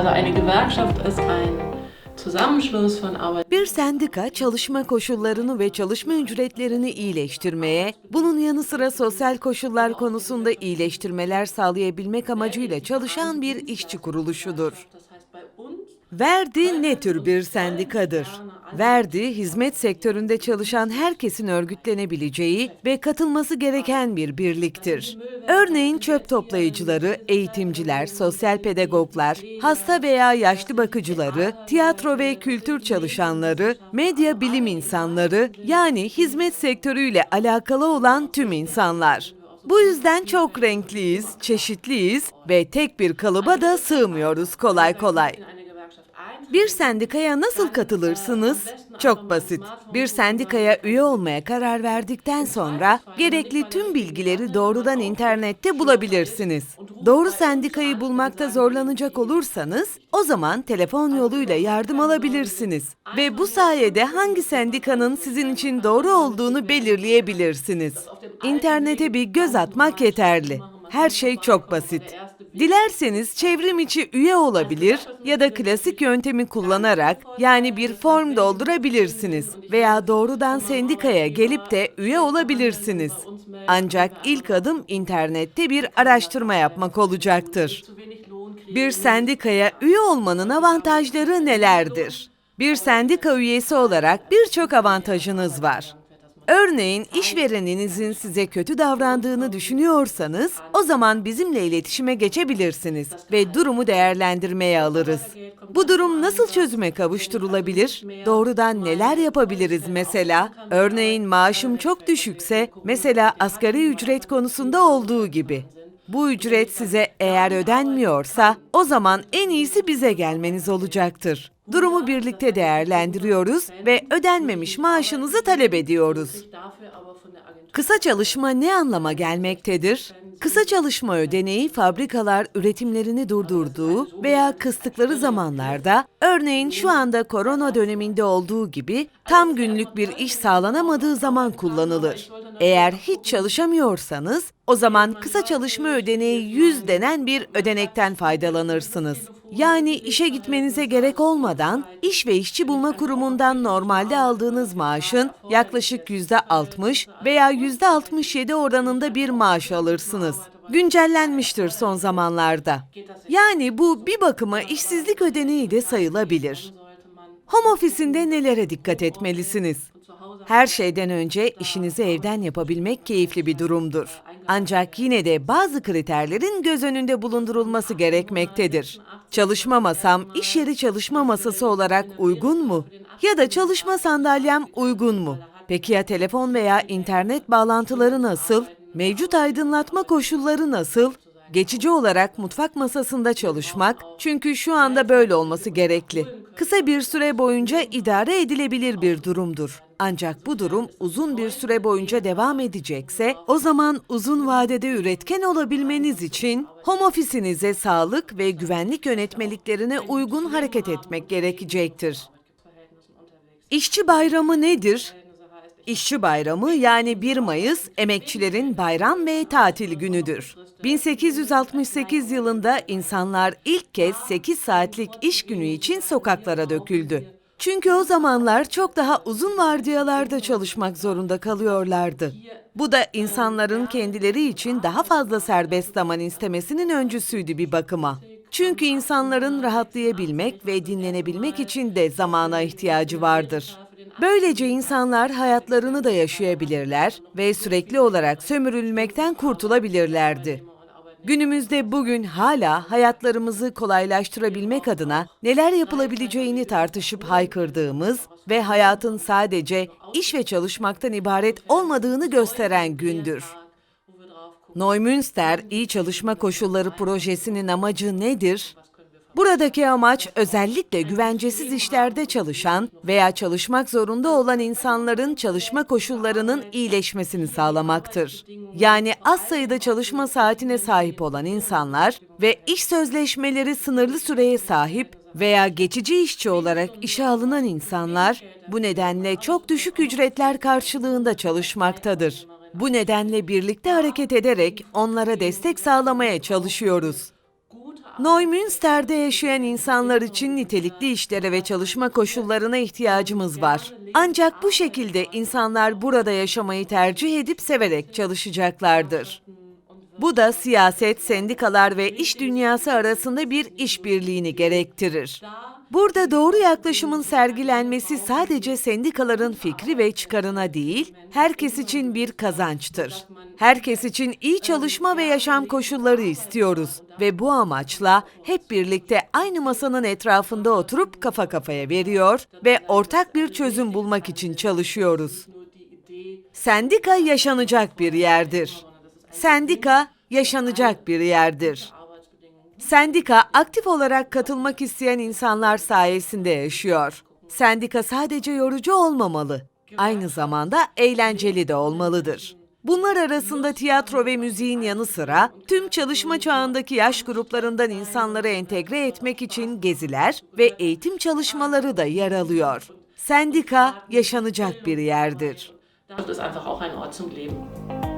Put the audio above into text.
Also eine Gewerkschaft ist ein Zusammenschluss von Arbeit Bir sendika çalışma koşullarını ve çalışma ücretlerini iyileştirmeye, bunun yanı sıra sosyal koşullar konusunda iyileştirmeler sağlayabilmek amacıyla çalışan bir işçi kuruluşudur. Verdi ne tür bir sendikadır? Verdi, hizmet sektöründe çalışan herkesin örgütlenebileceği ve katılması gereken bir birliktir. Örneğin çöp toplayıcıları, eğitimciler, sosyal pedagoglar, hasta veya yaşlı bakıcıları, tiyatro ve kültür çalışanları, medya bilim insanları yani hizmet sektörüyle alakalı olan tüm insanlar. Bu yüzden çok renkliyiz, çeşitliyiz ve tek bir kalıba da sığmıyoruz kolay kolay. in eine Gewerkschaft eintreten. Bir sendikaya nasıl katılırsınız? Çok basit. Bir sendikaya üye olmaya karar verdikten sonra gerekli tüm bilgileri doğrudan internette bulabilirsiniz. Doğru sendikayı bulmakta zorlanacak olursanız o zaman telefon yoluyla yardım alabilirsiniz ve bu sayede hangi sendikanın sizin için doğru olduğunu belirleyebilirsiniz. İnternete bir göz atmak yeterli. Her şey çok basit. Dilerseniz çevrim içi üye olabilir ya da klasik yöntemi kullanarak yani bir form doldurabilirsiniz veya doğrudan sendikaya gelip de üye olabilirsiniz. Ancak ilk adım internette bir araştırma yapmak olacaktır. Bir sendikaya üye olmanın avantajları nelerdir? Bir sendika üyesi olarak birçok avantajınız var. Örneğin işvereninizin size kötü davrandığını düşünüyorsanız o zaman bizimle iletişime geçebilirsiniz ve durumu değerlendirmeye alırız. Bu durum nasıl çözüme kavuşturulabilir? Doğrudan neler yapabiliriz mesela? Örneğin maaşım çok düşükse mesela asgari ücret konusunda olduğu gibi. Bu ücret size eğer ödenmiyorsa o zaman en iyisi bize gelmeniz olacaktır. Durumu birlikte değerlendiriyoruz ve ödenmemiş maaşınızı talep ediyoruz. Kısa çalışma ne anlama gelmektedir? Kısa çalışma ödeneği fabrikalar üretimlerini durdurduğu veya kıstıkları zamanlarda, örneğin şu anda korona döneminde olduğu gibi tam günlük bir iş sağlanamadığı zaman kullanılır. Eğer hiç çalışamıyorsanız, o zaman kısa çalışma ödeneği 100 denen bir ödenekten faydalanırsınız. Yani işe gitmenize gerek olmadan iş ve işçi bulma kurumundan normalde aldığınız maaşın yaklaşık %60 veya %67 oranında bir maaş alırsınız. Güncellenmiştir son zamanlarda. Yani bu bir bakıma işsizlik ödeneği de sayılabilir. Home office'inde nelere dikkat etmelisiniz? Her şeyden önce işinizi evden yapabilmek keyifli bir durumdur. Ancak yine de bazı kriterlerin göz önünde bulundurulması gerekmektedir. Çalışma masam iş yeri çalışma masası olarak uygun mu? Ya da çalışma sandalyem uygun mu? Peki ya telefon veya internet bağlantıları nasıl? Mevcut aydınlatma koşulları nasıl? Geçici olarak mutfak masasında çalışmak çünkü şu anda böyle olması gerekli. Kısa bir süre boyunca idare edilebilir bir durumdur. Ancak bu durum uzun bir süre boyunca devam edecekse o zaman uzun vadede üretken olabilmeniz için home ofisinize sağlık ve güvenlik yönetmeliklerine uygun hareket etmek gerekecektir. İşçi bayramı nedir? İşçi Bayramı yani 1 Mayıs emekçilerin bayram ve tatil günüdür. 1868 yılında insanlar ilk kez 8 saatlik iş günü için sokaklara döküldü. Çünkü o zamanlar çok daha uzun vardiyalarda çalışmak zorunda kalıyorlardı. Bu da insanların kendileri için daha fazla serbest zaman istemesinin öncüsüydü bir bakıma. Çünkü insanların rahatlayabilmek ve dinlenebilmek için de zamana ihtiyacı vardır. Böylece insanlar hayatlarını da yaşayabilirler ve sürekli olarak sömürülmekten kurtulabilirlerdi. Günümüzde bugün hala hayatlarımızı kolaylaştırabilmek adına neler yapılabileceğini tartışıp haykırdığımız ve hayatın sadece iş ve çalışmaktan ibaret olmadığını gösteren gündür. Neumünster İyi Çalışma Koşulları Projesi'nin amacı nedir? Buradaki amaç özellikle güvencesiz işlerde çalışan veya çalışmak zorunda olan insanların çalışma koşullarının iyileşmesini sağlamaktır. Yani az sayıda çalışma saatine sahip olan insanlar ve iş sözleşmeleri sınırlı süreye sahip veya geçici işçi olarak işe alınan insanlar bu nedenle çok düşük ücretler karşılığında çalışmaktadır. Bu nedenle birlikte hareket ederek onlara destek sağlamaya çalışıyoruz. Neumünster'de yaşayan insanlar için nitelikli işlere ve çalışma koşullarına ihtiyacımız var. Ancak bu şekilde insanlar burada yaşamayı tercih edip severek çalışacaklardır. Bu da siyaset, sendikalar ve iş dünyası arasında bir işbirliğini gerektirir. Burada doğru yaklaşımın sergilenmesi sadece sendikaların fikri ve çıkarına değil, herkes için bir kazançtır. Herkes için iyi çalışma ve yaşam koşulları istiyoruz ve bu amaçla hep birlikte aynı masanın etrafında oturup kafa kafaya veriyor ve ortak bir çözüm bulmak için çalışıyoruz. Sendika yaşanacak bir yerdir. Sendika yaşanacak bir yerdir. Sendika aktif olarak katılmak isteyen insanlar sayesinde yaşıyor. Sendika sadece yorucu olmamalı. Aynı zamanda eğlenceli de olmalıdır. Bunlar arasında tiyatro ve müziğin yanı sıra tüm çalışma çağındaki yaş gruplarından insanları entegre etmek için geziler ve eğitim çalışmaları da yer alıyor. Sendika yaşanacak bir yerdir. Das ist einfach auch ein Ort zum Leben.